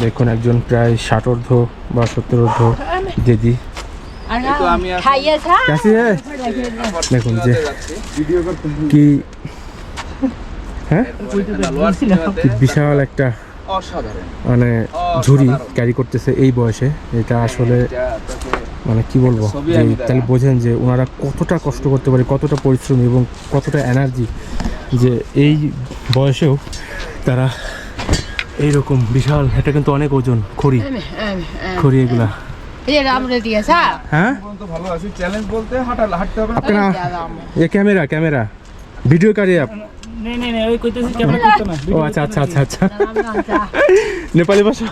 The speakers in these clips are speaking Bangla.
দেখুন একজন প্রায় ষাট অর্ধ বা সত্তরোর্ধ দিদি দেখুন যে কি হ্যাঁ? বিশাল একটা মানে ঝুড়ি ক্যারি করতেছে এই বয়সে। এটা আসলে মানে কি বলব? যে তাহলে বোঝেন যে ওনারা কতটা কষ্ট করতে পারে কতটা পরিশ্রমী এবং কতটা এনার্জি যে এই বয়সেও তারা এইরকম বিশাল এটা কিন্তু অনেক ওজন খড়ি। খড়ি এগুলা। হ্যাঁ? হ্যাঁ? Camera camera. ভিডিও ও আচ্ছা আচ্ছা আচ্ছা আচ্ছা। নেপালি ভাষা।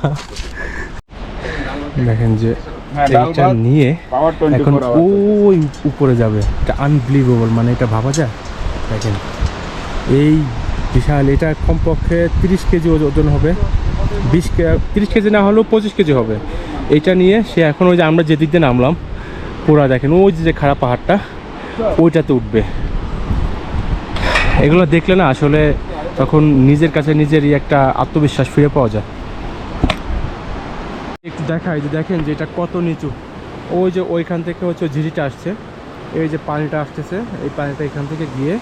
দেখেন যে নিয়ে এখন ওই উপরে যাবে। মানে এটা ভাবা যায়? দেখেন। এই বিশাল, এটা কমপক্ষে তিরিশ কেজি ওজন হবে। বিশ তিরিশ কেজি না হলেও পঁচিশ কেজি হবে। এটা নিয়ে সে এখন ওই যে আমরা যেদিক দিয়ে নামলাম, পুরা দেখেন, ওই যে খারাপ পাহাড়টা, ওইটাতে উঠবে। এগুলো দেখলে না আসলে তখন নিজের কাছে নিজেরই একটা আত্মবিশ্বাস ফিরে পাওয়া যায়। একটু দেখাই যে দেখেন যে এটা কত নিচু। ওই যে ওইখান থেকে হচ্ছে ঝিরিটা আসছে। এই যে পানিটা আসতেছে, এই পানিটা এখান থেকে গিয়ে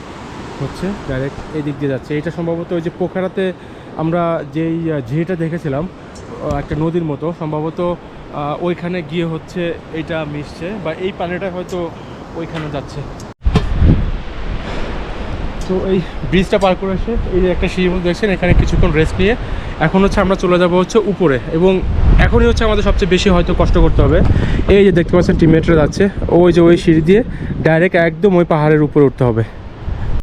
হচ্ছে ডাইরেক্ট এদিক দিয়ে যাচ্ছে। এটা সম্ভবত ওই যে পোখরাতে আমরা যেই ঝিরিটা দেখেছিলাম একটা নদীর মতো, সম্ভবত ওইখানে গিয়ে হচ্ছে এটা মিশছে বা এই পানিটা হয়তো ওইখানে যাচ্ছে। তো এই ব্রিজটা পার করে এসে এই যে একটা সিঁড়ির মধ্যে দেখছেন, এখানে কিছুক্ষণ রেস্ট নিয়ে। এখন হচ্ছে আমরা চলে যাব হচ্ছে উপরে এবং এখনই হচ্ছে আমাদের সবচেয়ে বেশি হয়তো কষ্ট করতে হবে। এই যে দেখতে পাচ্ছেন টিমমেটরা যাচ্ছে। ওই যে ওই সিঁড়ি দিয়ে ডাইরেক্ট একদম ওই পাহাড়ের উপরে উঠতে হবে।